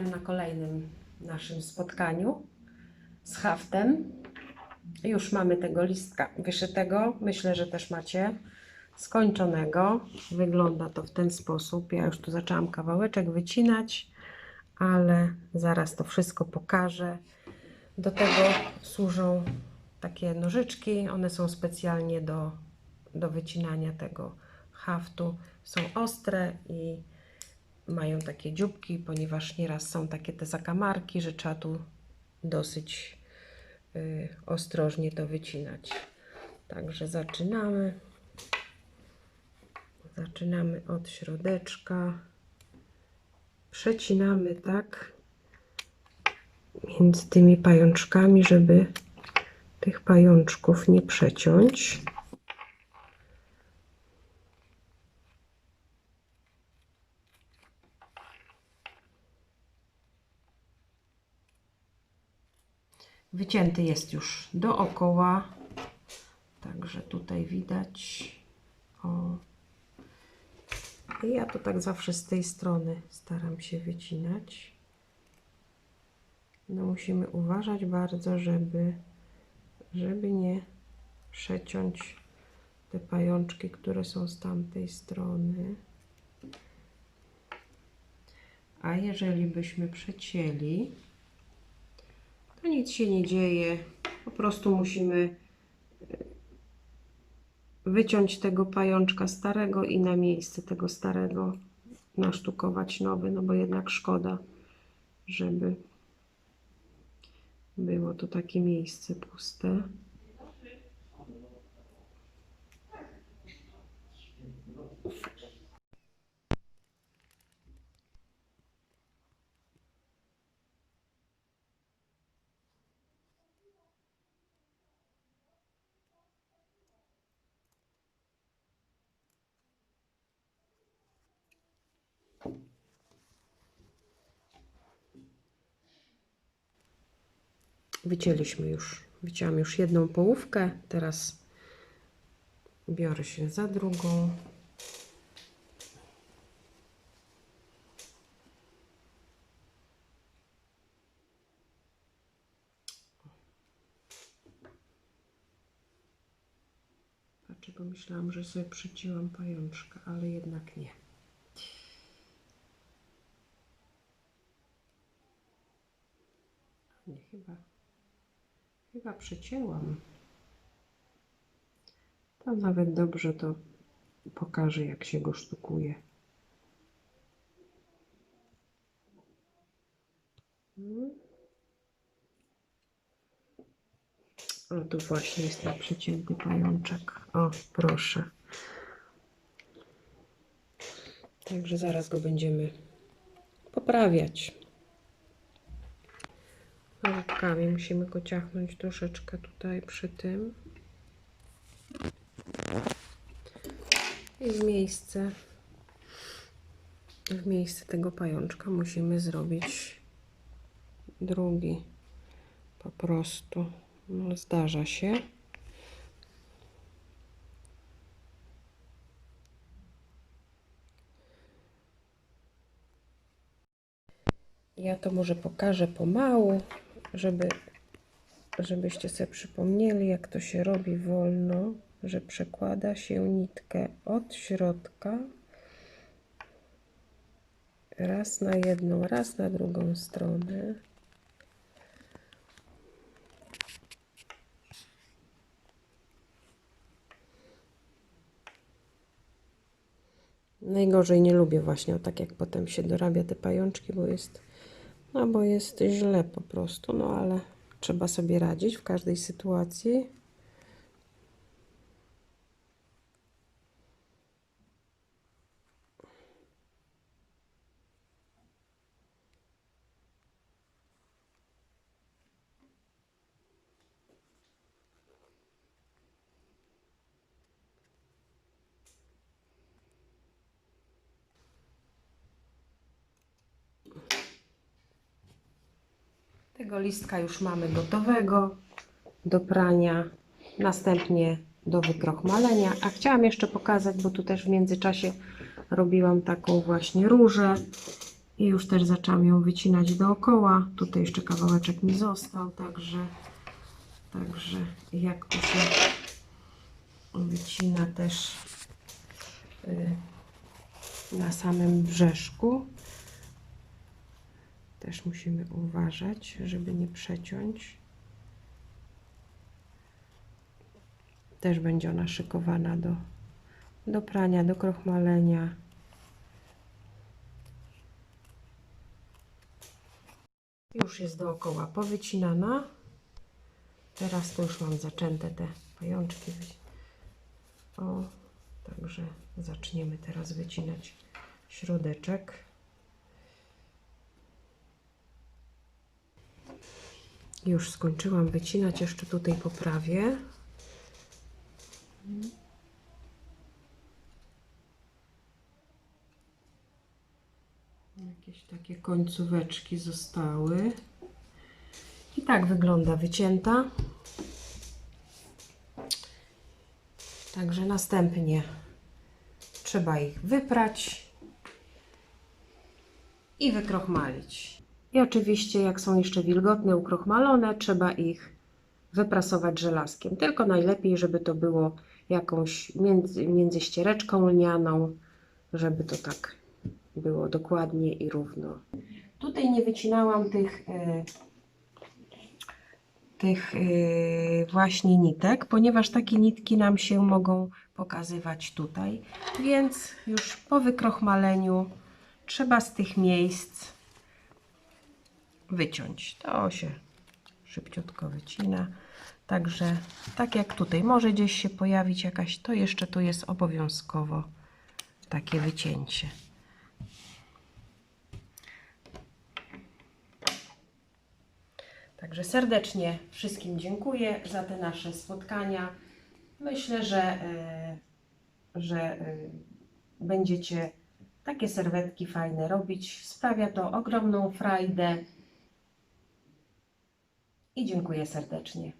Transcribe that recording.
Witam na kolejnym naszym spotkaniu z haftem. Już mamy tego listka wyszytego. Myślę, że też macie skończonego. Wygląda to w ten sposób. Ja już tu zaczęłam kawałeczek wycinać, ale zaraz to wszystko pokażę. Do tego służą takie nożyczki. One są specjalnie do, do wycinania tego haftu. Są ostre i mają takie dzióbki, ponieważ nieraz są takie te zakamarki, że trzeba tu dosyć y, ostrożnie to wycinać. Także zaczynamy. Zaczynamy od środeczka. Przecinamy tak między tymi pajączkami, żeby tych pajączków nie przeciąć. Wycięty jest już dookoła. Także tutaj widać. O. I ja to tak zawsze z tej strony staram się wycinać. No musimy uważać bardzo, żeby, żeby nie przeciąć te pajączki, które są z tamtej strony. A jeżeli byśmy przecięli, to nic się nie dzieje. Po prostu musimy e, wyciąć tego pajączka starego i na miejsce tego starego nasztukować nowy, no bo jednak szkoda, żeby było to takie miejsce puste. Wycięliśmy już, wycięłam już jedną połówkę, teraz biorę się za drugą. Dlaczego myślałam, że sobie przycięłam pajączka, ale jednak nie. Nie, chyba. Chyba przecięłam. To nawet dobrze to pokaże, jak się go sztukuje. O, tu właśnie jest ten przecięty pajączek. O, proszę. Także zaraz go będziemy poprawiać. Musimy go ciachnąć troszeczkę tutaj przy tym. I w miejsce, w miejsce tego pajączka musimy zrobić drugi. Po prostu. No, zdarza się. Ja to może pokażę pomału, żeby, żebyście sobie przypomnieli, jak to się robi wolno, że przekłada się nitkę od środka raz na jedną, raz na drugą stronę. Najgorzej nie lubię właśnie, tak jak potem się dorabia te pajączki, bo jest no bo jest źle po prostu, no ale trzeba sobie radzić w każdej sytuacji. Tego listka już mamy gotowego do prania, następnie do wykrochmalenia. A chciałam jeszcze pokazać, bo tu też w międzyczasie robiłam taką właśnie różę I już też zaczęłam ją wycinać dookoła. Tutaj jeszcze kawałeczek mi został, także, także jak tu się wycina też y, na samym brzeszku. Też musimy uważać, żeby nie przeciąć. Też będzie ona szykowana do, do prania, do krochmalenia. Już jest dookoła powycinana. Teraz to już mam zaczęte te pajączki. O, także zaczniemy teraz wycinać środeczek. Już skończyłam wycinać, jeszcze tutaj poprawię. Jakieś takie końcóweczki zostały. I tak wygląda wycięta. Także następnie trzeba ich wyprać i wykrochmalić. I oczywiście, jak są jeszcze wilgotne, ukrochmalone, trzeba ich wyprasować żelazkiem. Tylko najlepiej, żeby to było jakąś między, między ściereczką lnianą, żeby to tak było dokładnie i równo. Tutaj nie wycinałam tych, e, tych e, właśnie nitek, ponieważ takie nitki nam się mogą pokazywać tutaj. Więc już po wykrochmaleniu trzeba z tych miejsc wyciąć. To się szybciutko wycina. Także tak jak tutaj może gdzieś się pojawić jakaś, to jeszcze tu jest obowiązkowo takie wycięcie. Także serdecznie wszystkim dziękuję za te nasze spotkania. Myślę, że, e, że e, będziecie takie serwetki fajne robić. Sprawia to ogromną frajdę i dziękuję serdecznie.